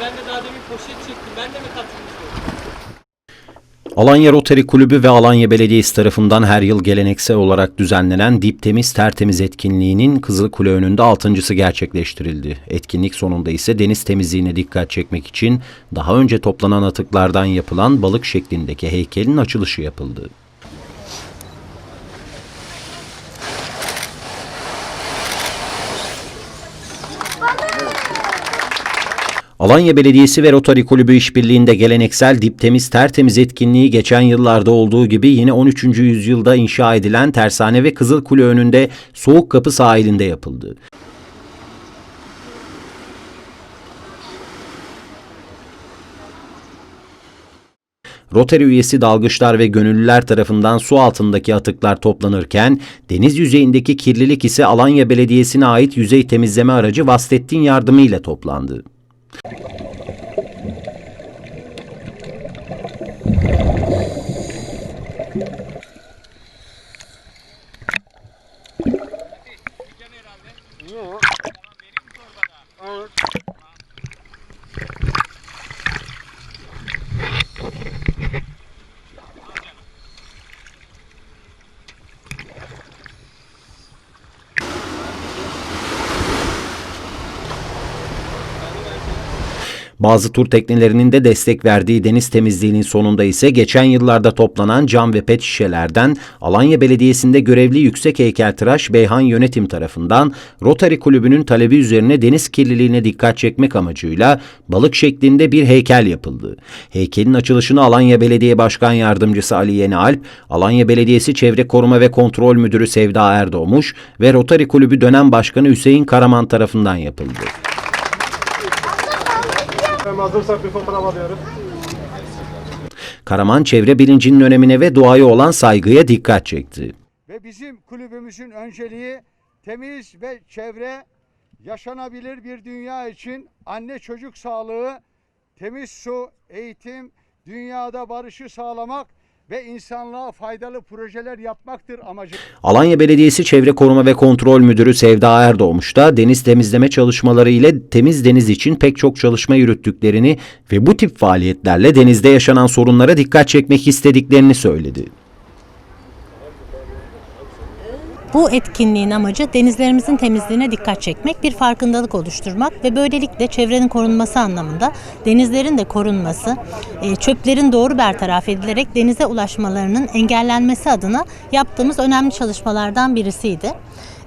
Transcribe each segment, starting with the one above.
ben de daha demin poşet çektim. Ben de mi katılmış oldum? Alanya Rotary Kulübü ve Alanya Belediyesi tarafından her yıl geleneksel olarak düzenlenen Dip Temiz Tertemiz etkinliğinin Kızılkule önünde altıncısı gerçekleştirildi. Etkinlik sonunda ise deniz temizliğine dikkat çekmek için daha önce toplanan atıklardan yapılan balık şeklindeki heykelin açılışı yapıldı. Alanya Belediyesi ve Rotary Kulübü işbirliğinde geleneksel Dip Temiz Tertemiz etkinliği geçen yıllarda olduğu gibi yine 13. yüzyılda inşa edilen Tersane ve Kızılkule önünde Soğuk Kapı sahilinde yapıldı. Rotary üyesi dalgıçlar ve gönüllüler tarafından su altındaki atıklar toplanırken deniz yüzeyindeki kirlilik ise Alanya Belediyesi'ne ait yüzey temizleme aracı Vastettin yardımıyla toplandı. Yok. Tamam benim torbada. Olur. Bazı tur teknelerinin de destek verdiği deniz temizliğinin sonunda ise geçen yıllarda toplanan cam ve pet şişelerden Alanya Belediyesi'nde görevli yüksek heykeltıraş Beyhan Yönetim tarafından Rotary Kulübü'nün talebi üzerine deniz kirliliğine dikkat çekmek amacıyla balık şeklinde bir heykel yapıldı. Heykelin açılışını Alanya Belediye Başkan Yardımcısı Ali Yeni Alp, Alanya Belediyesi Çevre Koruma ve Kontrol Müdürü Sevda Erdoğmuş ve Rotary Kulübü dönem başkanı Hüseyin Karaman tarafından yapıldı. Efendim hazırsak bir fotoğraf alıyoruz. Karaman çevre bilincinin önemine ve doğaya olan saygıya dikkat çekti. Ve bizim kulübümüzün önceliği temiz ve çevre, yaşanabilir bir dünya için anne çocuk sağlığı, temiz su, eğitim, dünyada barışı sağlamak ve insanlığa faydalı projeler yapmaktır amacı. Alanya Belediyesi Çevre Koruma ve Kontrol Müdürü Sevda Erdoğmuş da deniz temizleme çalışmaları ile temiz deniz için pek çok çalışma yürüttüklerini ve bu tip faaliyetlerle denizde yaşanan sorunlara dikkat çekmek istediklerini söyledi. Bu etkinliğin amacı denizlerimizin temizliğine dikkat çekmek, bir farkındalık oluşturmak ve böylelikle çevrenin korunması anlamında denizlerin de korunması, e, çöplerin doğru bertaraf edilerek denize ulaşmalarının engellenmesi adına yaptığımız önemli çalışmalardan birisiydi.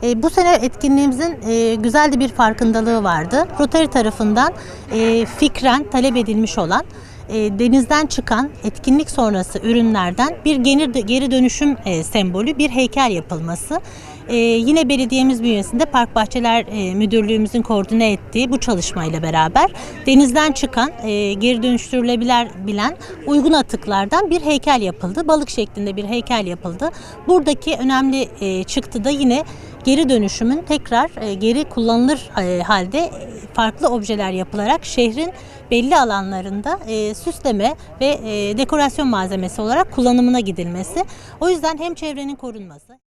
E, bu sene etkinliğimizin e, güzel de bir farkındalığı vardı. Rotary tarafından e, fikren talep edilmiş olan e, denizden çıkan etkinlik sonrası ürünlerden bir geri, geri dönüşüm e, sembolü bir heykel yapılması. E, yine belediyemiz bünyesinde Park Bahçeler e, Müdürlüğümüzün koordine ettiği bu çalışmayla beraber denizden çıkan e, geri dönüştürülebilen bilen uygun atıklardan bir heykel yapıldı. Balık şeklinde bir heykel yapıldı. Buradaki önemli e, çıktı da yine geri dönüşümün tekrar e, geri kullanılır e, halde e, farklı objeler yapılarak şehrin belli alanlarında süsleme ve dekorasyon malzemesi olarak kullanımına gidilmesi. O yüzden hem çevrenin korunması